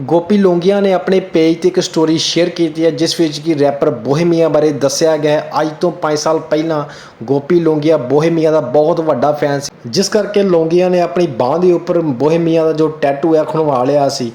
ਗੋਪੀ ਲੋਂਗੀਆ ਨੇ ਆਪਣੇ ਪੇਜ ਤੇ ਇੱਕ ਸਟੋਰੀ ਸ਼ੇਅਰ ਕੀਤੀ ਹੈ, ਜਿਸ ਵਿੱਚ ਕਿ ਰੈਪਰ ਬੋਹੇਮੀਆ ਬਾਰੇ ਦੱਸਿਆ ਗਿਆ ਹੈ। ਅੱਜ ਤੋਂ 5 ਸਾਲ ਪਹਿਲਾਂ ਗੋਪੀ ਲੋਂਗੀਆ ਬੋਹੇਮੀਆ ਦਾ ਬਹੁਤ ਵੱਡਾ ਫੈਨ ਸੀ। ਜਿਸ ਕਰਕੇ ਲੋਂਗੀਆ ਨੇ ਆਪਣੀ ਬਾਹ ਦੇ ਉੱਪਰ ਬੋਹੇਮੀਆ ਦਾ ਜੋ ਟੈਟੂ ਹੈ, ਖਣਵਾ ਲਿਆ ਸੀ।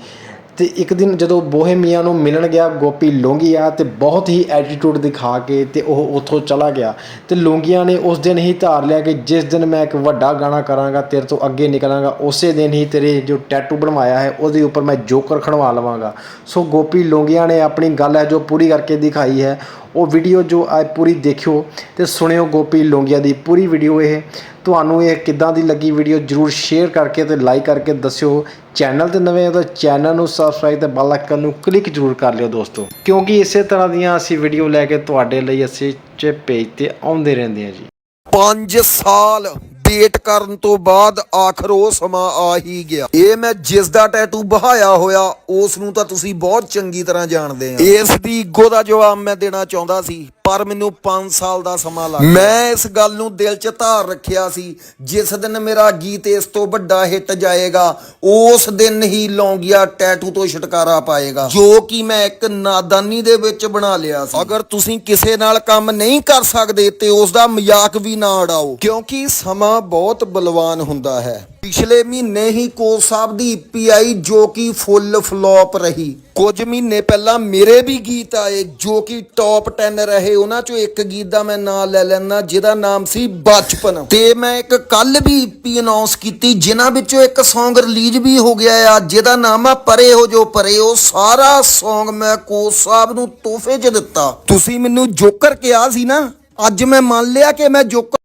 ਤੇ ਇੱਕ ਦਿਨ ਜਦੋਂ ਬੋਹੇਮੀਆ ਨੂੰ ਮਿਲਣ ਗਿਆ, ਗੋਪੀ ਲੋਂਗੀਆ ਤੇ ਬਹੁਤ ਹੀ ਐਟੀਟਿਊਡ ਦਿਖਾ ਕੇ ਤੇ ਉਹ ਉੱਥੋਂ ਚਲਾ ਗਿਆ। ਤੇ ਲੋਂਗੀਆ ਨੇ ਉਸ ਦਿਨ ਹੀ ਧਾਰ ਲਿਆ ਕਿ ਜਿਸ ਦਿਨ ਮੈਂ ਇੱਕ ਵੱਡਾ ਗਾਣਾ ਕਰਾਂਗਾ, ਤੇਰੇ ਤੋਂ ਅੱਗੇ ਨਿਕਲਾਂਗਾ, ਉਸੇ ਦਿਨ ਹੀ ਤੇਰੇ ਜੋ ਟੈਟੂ ਬਣਵਾਇਆ ਹੈ, ਉਹਦੇ ਉੱਪਰ ਮੈਂ ਜੋਕਰ ਖਣਵਾ ਲਵਾਂਗਾ। ਸੋ ਗੋਪੀ ਲੋਂਗੀਆ ਨੇ ਆਪਣੀ ਗੱਲ ਹੈ ਜੋ ਪੂਰੀ ਕਰਕੇ ਦਿਖਾਈ ਹੈ, ਉਹ ਵੀਡੀਓ ਜੋ ਅੱਜ ਪੂਰੀ ਦੇਖਿਓ ਤੇ ਸੁਣਿਓ ਗੋਪੀ ਲੋਂਗੀਆ ਦੀ ਪੂਰੀ ਵੀਡੀਓ ਇਹ। ਤੁਹਾਨੂੰ ਇਹ ਕਿੱਦਾਂ ਦੀ ਲੱਗੀ ਵੀਡੀਓ ਜਰੂਰ ਸ਼ੇਅਰ ਕਰਕੇ ਤੇ ਲਾਈਕ ਕਰਕੇ ਦੱਸਿਓ। ਚੈਨਲ ਤੇ ਨਵੇਂ ਹੋ ਤਾਂ ਚੈਨਲ ਨੂੰ ਸਬਸਕ੍ਰਾਈਬ ਤੇ ਬੈਲ ਆਈਕਨ ਨੂੰ ਕਲਿੱਕ ਜਰੂਰ ਕਰ ਲਿਓ ਦੋਸਤੋ। ਕਿਉਂਕਿ ਇਸੇ ਤਰ੍ਹਾਂ ਦੀਆਂ ਅਸੀਂ ਵੀਡੀਓ ਲੈ ਕੇ ਤੁਹਾਡੇ ਲਈ ਅਸੀਂ ਚੇ ਪੇਜ ਤੇ ਆਉਂਦੇ ਰਹਿੰਦੇ ਹਾਂ ਜੀ। 5 ਸਾਲ ਵੇਟ ਕਰਨ ਤੋਂ ਬਾਅਦ ਆਖਰ ਉਹ ਸਮਾਂ ਆ ਹੀ ਗਿਆ। ਇਹ ਮੈਂ ਜਿਸ ਦਾ ਟੈਟੂ ਬਹਾਇਆ ਹੋਇਆ, ਉਸ ਨੂੰ ਤਾਂ ਤੁਸੀਂ ਬਹੁਤ ਚੰਗੀ ਤਰ੍ਹਾਂ ਜਾਣਦੇ ਆ। ਇਸ ਦੀ ਇੱਗੋ ਦਾ ਜਵਾਬ ਮੈਂ ਦੇਣਾ ਚਾਹੁੰਦਾ ਸੀ। ਪਰ ਮੈਨੂੰ 5 ਸਾਲ ਦਾ ਸਮਾਂ ਲੱਗ ਗਿਆ। ਮੈਂ ਇਸ ਗੱਲ ਨੂੰ ਦਿਲ 'ਚ ਧਾਰ ਰੱਖਿਆ ਸੀ ਜਿਸ ਦਿਨ ਮੇਰਾ ਗੀਤ ਇਸ ਤੋਂ ਵੱਡਾ ਹਿੱਟ ਜਾਏਗਾ ਉਸ ਦਿਨ ਹੀ ਲੌਂਗੀਆ ਟੈਟੂ ਤੋਂ ਛੁਟਕਾਰਾ ਪਾਏਗਾ ਜੋ ਕਿ ਮੈਂ ਇੱਕ ਨਾਦਾਨੀ ਦੇ ਵਿੱਚ ਬਣਾ ਲਿਆ ਸੀ। ਅਗਰ ਤੁਸੀਂ ਕਿਸੇ ਨਾਲ ਕੰਮ ਨਹੀਂ ਕਰ ਸਕਦੇ ਤੇ ਉਸ ਦਾ ਮਜ਼ਾਕ ਵੀ ਨਾ ਉਡਾਓ ਕਿਉਂਕਿ ਸਮਾਂ ਬਹੁਤ ਬਲਵਾਨ ਹੁੰਦਾ ਹੈ। ਪਿਛਲੇ ਮਹੀਨੇ ਹੀ ਕੋਚ ਸਾਹਿਬ ਦੀ ਪੀਆਈ ਜੋ ਕਿ ਫੁੱਲ ਫਲॉप ਰਹੀ। ਕੁਝ ਮਹੀਨੇ ਪਹਿਲਾਂ ਮੇਰੇ ਵੀ ਗੀਤ ਆਏ ਜੋ ਕਿ ਟੌਪ 10 ਰਹੇ। ਉਹਨਾਂ ਚੋਂ ਇੱਕ ਗੀਤ ਦਾ ਮੈਂ ਨਾਮ ਲੈ ਲੈਣਾ ਜਿਹਦਾ ਨਾਮ ਸੀ ਬਚਪਨ। ਤੇ ਮੈਂ ਇੱਕ ਕੱਲ ਵੀ ਈਪੀ ਅਨਾਉਂਸ ਕੀਤੀ, ਜਿਨ੍ਹਾਂ ਵਿੱਚੋਂ ਇੱਕ Song ਰਿਲੀਜ਼ ਵੀ ਹੋ ਗਿਆ ਆ, ਜਿਹਦਾ ਨਾਮ ਆ ਪਰੇ ਹੋ ਜੋ ਪਰੇ। ਉਹ ਸਾਰਾ Song ਮੈਂ ਕੋਚ ਸਾਹਿਬ ਨੂੰ ਤੋਹਫੇ 'ਚ ਦਿੱਤਾ। ਤੁਸੀਂ ਮੈਨੂੰ ਜੋਕਰ ਕਿਹਾ ਸੀ ਨਾ, ਅੱਜ ਮੈਂ ਮੰਨ ਲਿਆ ਕਿ ਮੈਂ ਜੋਕਰ